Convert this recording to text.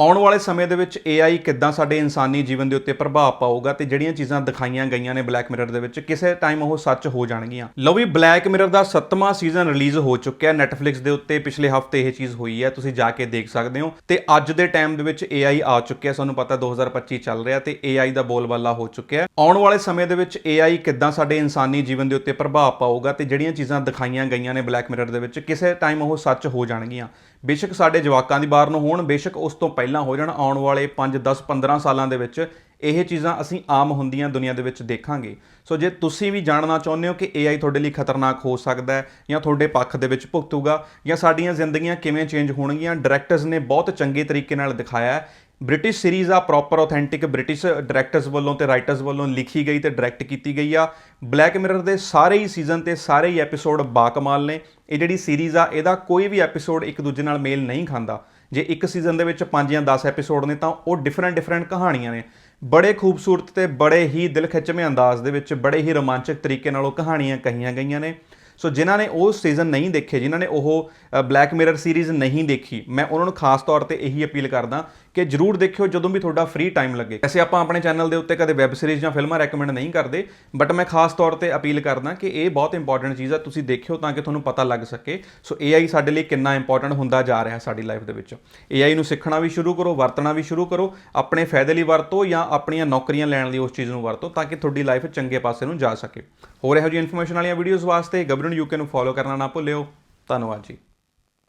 ਆਉਣ ਵਾਲੇ ਸਮੇਂ ਦੇ ਵਿੱਚ AI ਕਿੱਦਾਂ ਸਾਡੇ ਇਨਸਾਨੀ ਜੀਵਨ ਦੇ ਉੱਤੇ ਪ੍ਰਭਾਵ ਪਾਊਗਾ ਤੇ ਜਿਹੜੀਆਂ ਚੀਜ਼ਾਂ ਦਿਖਾਈਆਂ ਗਈਆਂ ਨੇ ਬਲੈਕ ਮਿਰਰ ਦੇ ਵਿੱਚ, ਕਿਸੇ ਟਾਈਮ ਉਹ ਸੱਚ ਹੋ ਜਾਣਗੀਆਂ। ਲਓ ਵੀ ਬਲੈਕ ਮਿਰਰ ਦਾ 7ਵਾਂ ਸੀਜ਼ਨ ਰਿਲੀਜ਼ ਹੋ ਚੁੱਕਿਆ ਹੈ Netflix ਦੇ ਉੱਤੇ ਪਿਛਲੇ ਹਫ਼ਤੇ ਇਹ ਚੀਜ਼ ਹੋਈ ਹੈ, ਤੁਸੀਂ ਜਾ ਕੇ ਦੇਖ ਸਕਦੇ ਹੋ। ਤੇ ਅੱਜ ਦੇ ਟਾਈਮ ਦੇ ਵਿੱਚ AI ਆ ਚੁੱਕਿਆ, ਸਾਨੂੰ ਪਤਾ 2025 ਚੱਲ ਰਿਹਾ ਤੇ AI ਦਾ ਬੋਲਬਾਲਾ ਹੋ ਚੁੱਕਿਆ। ਆਉਣ ਵਾਲੇ ਸਮੇਂ ਦੇ ਵਿੱਚ AI ਕਿੱਦਾਂ ਸਾਡੇ ਇਨਸਾਨੀ ਜੀਵਨ ਦੇ ਉੱਤੇ ਪ੍ਰਭਾਵ ਪਾਊਗਾ ਤੇ ਜਿਹੜੀਆਂ ਚੀਜ਼ਾਂ ਦਿਖਾਈਆਂ ਗਈਆਂ ਨੇ ਬਲੈਕ ਮਿਰਰ ਦੇ ਵਿੱਚ, ਕਿਸੇ ਟਾਈਮ ਉਹ ਸੱਚ ਹੋ ਜਾਣਗੀਆਂ। ਬੇਸ਼ੱਕ ਸਾਡੇ ਜਵਾਕਾਂ ਦੀ ਬਾਹਰ ਨੂੰ ਹੋਣ, ਬੇਸ਼ੱਕ ਉਸ ਤੋਂ ਪਹਿਲਾਂ ਹੋ ਜਾਣ ਆਉਣ ਵਾਲੇ 5 10 15 ਸਾਲਾਂ ਦੇ ਵਿੱਚ ਇਹ ਚੀਜ਼ਾਂ ਅਸੀਂ ਆਮ ਹੁੰਦੀਆਂ ਦੁਨੀਆ ਦੇ ਵਿੱਚ ਦੇਖਾਂਗੇ। ਸੋ ਜੇ ਤੁਸੀਂ ਵੀ ਜਾਣਨਾ ਚਾਹੁੰਦੇ ਹੋ ਕਿ AI ਤੁਹਾਡੇ ਲਈ ਖਤਰਨਾਕ ਹੋ ਸਕਦਾ ਹੈ ਜਾਂ ਤੁਹਾਡੇ ਪੱਖ ਦੇ ਵਿੱਚ ਭੁਗਤੂਗਾ ਜਾਂ ਸਾਡੀਆਂ ਜ਼ਿੰਦਗੀਆਂ ਕਿਵੇਂ ਚੇਂਜ ਹੋਣਗੀਆਂ ਡਾਇਰੈਕਟਰਸ ਨੇ ਬਹੁਤ ਚੰਗੇ ਤਰੀਕੇ ਨਾਲ ਦਿਖਾਇਆ ਹੈ। ਬ੍ਰਿਟਿਸ਼ ਸੀਰੀਜ਼ ਆ ਪ੍ਰੋਪਰ ਆਥੈਂਟਿਕ ਬ੍ਰਿਟਿਸ਼ ਡਾਇਰੈਕਟਰਸ ਵੱਲੋਂ ਤੇ ਰਾਈਟਰਸ ਵੱਲੋਂ ਲਿਖੀ ਗਈ ਤੇ ਡਾਇਰੈਕਟ ਕੀਤੀ ਗਈ ਆ। ਬਲੈਕ ਮਿਰਰ ਦੇ ਸਾਰੇ ਹੀ ਸੀਜ਼ਨ ਤੇ ਸਾਰੇ ਹੀ ਐਪੀਸੋਡ ਬਾਕਮਾਲ ਨੇ। ਇਹ ਜਿਹੜੀ ਸੀਰੀਜ਼ ਆ, ਇਹਦਾ ਕੋਈ ਵੀ ਐਪੀਸੋਡ ਇੱਕ ਦੂਜੇ ਨਾਲ ਮੇਲ ਨਹੀਂ ਖਾਂਦਾ। ਜੇ ਇੱਕ ਸੀਜ਼ਨ ਦੇ ਵਿੱਚ 5 ਜਾਂ 10 ਐਪੀਸੋਡ ਨੇ ਤਾਂ ਉਹ ਡਿਫਰੈਂਟ ਡਿਫਰੈਂਟ ਕਹਾਣੀਆਂ ਨੇ। ਬੜੇ ਖੂਬਸੂਰਤ ਤੇ ਬੜੇ ਹੀ ਦਿਲ ਖਿੱਚਵੇਂ ਅੰਦਾਜ਼ ਦੇ ਵਿੱਚ, ਬੜੇ ਹੀ ਰੋਮਾਂਚਕ ਤਰੀਕੇ ਨਾਲ ਉਹ ਕਹਾਣੀਆਂ ਕਹੀਆਂ ਗਈਆਂ ਨੇ। ਸੋ ਜਿਨ੍ਹਾਂ ਨੇ ਉਹ ਸੀਜ਼ਨ ਨਹੀਂ ਦੇਖੇ, ਜਿਨ੍ਹਾਂ ਨੇ ਉਹ ਬਲੈਕ ਮਿਰਰ ਸੀਰੀਜ਼ ਨਹੀਂ ਦੇਖੀ, ਮੈਂ ਉਹਨਾਂ ਨੂੰ ਖਾਸ ਤੌਰ ਤੇ ਇਹੀ ਅਪੀਲ ਕਰਦਾ ਕਿ ਜਰੂਰ ਦੇਖਿਓ ਜਦੋਂ ਵੀ ਤੁਹਾਡਾ ਫ੍ਰੀ ਟਾਈਮ ਲੱਗੇ। ਵੈਸੇ ਆਪਾਂ ਆਪਣੇ ਚੈਨਲ ਦੇ ਉੱਤੇ ਕਦੇ ਵੈਬ ਸੀਰੀਜ਼ ਜਾਂ ਫਿਲਮਾਂ ਰეკਮੈਂਡ ਨਹੀਂ ਕਰਦੇ ਬਟ ਮੈਂ ਖਾਸ ਤੌਰ ਤੇ ਅਪੀਲ ਕਰਦਾ ਕਿ ਇਹ ਬਹੁਤ ਇੰਪੋਰਟੈਂਟ ਚੀਜ਼ ਆ, ਤੁਸੀਂ ਦੇਖਿਓ ਤਾਂ ਕਿ ਤੁਹਾਨੂੰ ਪਤਾ ਲੱਗ ਸਕੇ। ਸੋ AI ਸਾਡੇ ਲਈ ਕਿੰਨਾ ਇੰਪੋਰਟੈਂਟ ਹੁੰਦਾ ਜਾ ਰਿਹਾ ਸਾਡੀ ਲਾਈਫ ਦੇ ਵਿੱਚ। AI ਨੂੰ ਸਿੱਖਣਾ ਵੀ ਸ਼ੁਰੂ ਕਰੋ, ਵਰਤਣਾ ਵੀ ਸ਼ੁਰੂ ਕਰੋ, ਆਪਣੇ ਫਾਇਦੇ ਲਈ ਵਰਤੋ ਜਾਂ ਆਪਣੀਆਂ ਨੌਕਰੀਆਂ ਲੈਣ ਲਈ ਉਸ ਚੀਜ਼ ਨੂੰ ਵਰਤੋ ਤਾਂ ਕਿ ਤੁਹਾਡੀ ਲਾਈਫ ਚੰਗੇ ਪਾਸੇ ਨੂੰ ਜਾ ਸਕੇ। ਹੋਰ ਇਹੋ ਜਿਹੀ ਇਨਫੋਰਮੇਸ਼ਨ ਵਾਲੀਆਂ ਵੀਡੀਓਜ਼ ਵਾਸਤੇ ਗਬਰਨ ਯੂਕੇ ਨੂੰ ਫੋਲੋ ਕਰਨਾ ਨਾ ਭੁੱਲਿਓ। ਧੰਨਵਾਦ ਜੀ।